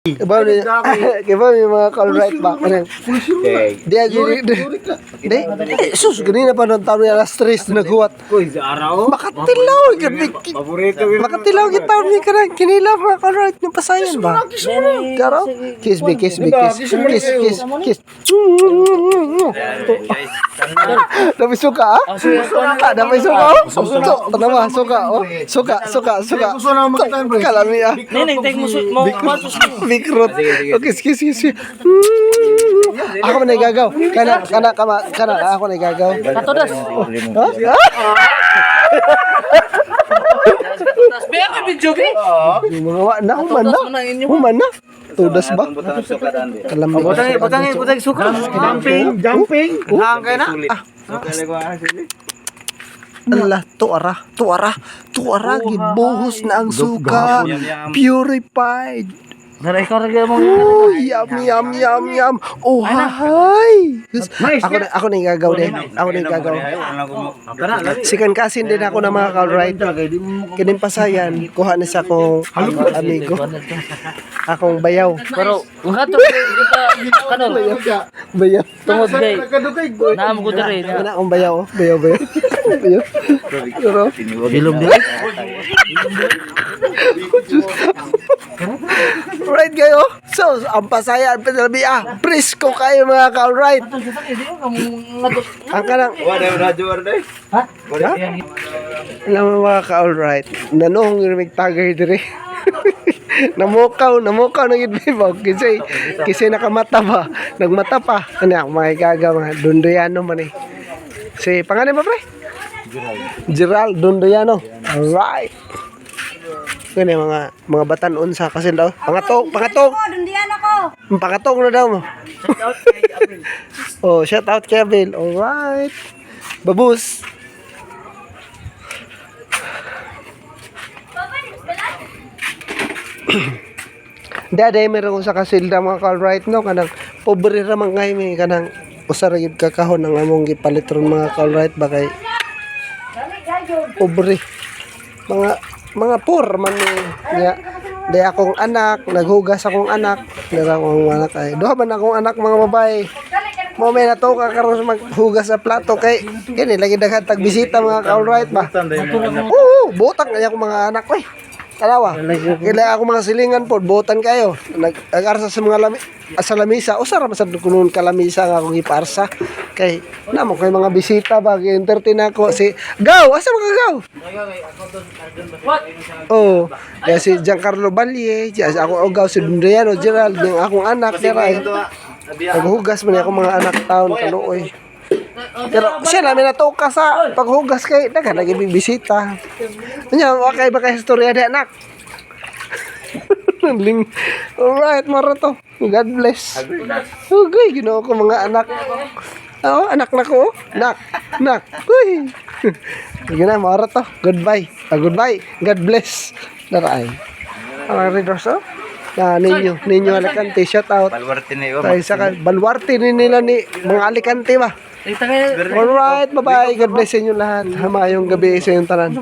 Iba ni Iba may mga call right ba? Ano? Okay. Di agiri. Di. Eh, sus ganina pa nung taon alas 3 naghuwat. Kuy, sa araw. Makatilaw gabi. Paborito ko. Makatilaw kita taon ni kana kinila mga call right ng pasayan ba? Karo? Kiss me, kiss me, kiss. Kiss, kiss, kiss. Dami suka ah? Ah, dami suka oh. Suka, tama, suka oh. Suka, suka, suka. Gusto na makita bro. Kalami ah. Neneng, take mo su- mo matos mo. Bikrot. Okay, kiss, kiss, kiss. Mm. Ako man nagagaw. Kana, kana, kana, kana, ako nagagaw. Katodas. Ha? Katodas. Be, ako video be. Yung mga wa na, human na. Human na. Tudas ba? Kalami. Butang, butang, butang suka. Jumping, jumping. Ang kaya na. Ah. Allah, tuara, tuara, tuara, gibuhos na ang suka. Purified. Ikaw rin mo. Oh, yum, yum, yum, yum. Oh, hi. Ako na, ako na yung gagaw din. Ako na yung gagaw. Sikan kasin din ako ng mga call-right. Kining pasayan, kuha na sa akong amigo. Akong bayaw. Pero, kung kato, kita, kano, Bayaw. tungod kay, naam ko dere. Na akong bayaw. oh. Bayaw, bayaw. Bayaw. Pero, Ilong dere. Right kayo. So, ang pasayan, pinalabi ah. Presko kayo mga call-right. Ang kanang, Wala yung radyo order. Ha? Alam mo mga ka-alright, nanong yung magtagay dire. namukaw, namukaw ng idbibog. Kasi, kasi nakamata ba? Nagmata pa. Ano mga igaga, mga Dunduyano man eh. Si, pangalan mo pre? Gerald. Gerald Dunduyano. Alright. Yung mga mga batanon sa kasi daw. Pangatong, pangatong. Dundian ako. Pangatong na daw mo. oh, shout out Kevin. Alright. Babus. Daday meron ko sa kasilda mga call right no kanang pobre ra man kay may kanang usa ra gyud kakahon ang among gipalitron mga call right ba kay pobre mga mga poor man ni niya Day akong anak, naghugas akong anak, dara akong anak ay. Duha man akong anak mga babae. Mo may nato ka karon maghugas sa plato kay kini lagi daghan tag bisita mga ka right ba. Oo, botang kaya akong mga anak ko eh. Kalawa. Kaya ako mga silingan po, botan kayo. Nag agarsa sa mga lami sa lamisa. Usa ra masad kunon ka lamisa nga akong iparsa. Kay namo kay mga bisita ba kay entertain ako si Gaw, asa mga Gaw? Oh, kaya si Giancarlo Balye, si ako og Gaw si Dundriano Gerald, yung akong anak dira. Naghugas man ako mga anak taon kaluoy. Pero siya namin natuka sa paghugas kay dagan lagi bisita. Nya okay ba kay istorya di anak? Ling. Alright, mara to. God bless. Okay, ginoo ko mga anak. Oo, anak na ko. Nak. Nak. Uy. Sige na, mara to. Goodbye. Ah, goodbye. God bless. Daray. Ang readers, oh. Na ninyo, ninyo Alicante, shout out. Balwarte. Tayo sa kan, balwarte ni nila ni mga Alicante ba? Alright, bye-bye. God bless sa inyo lahat. Hamayong gabi sa inyong tanan.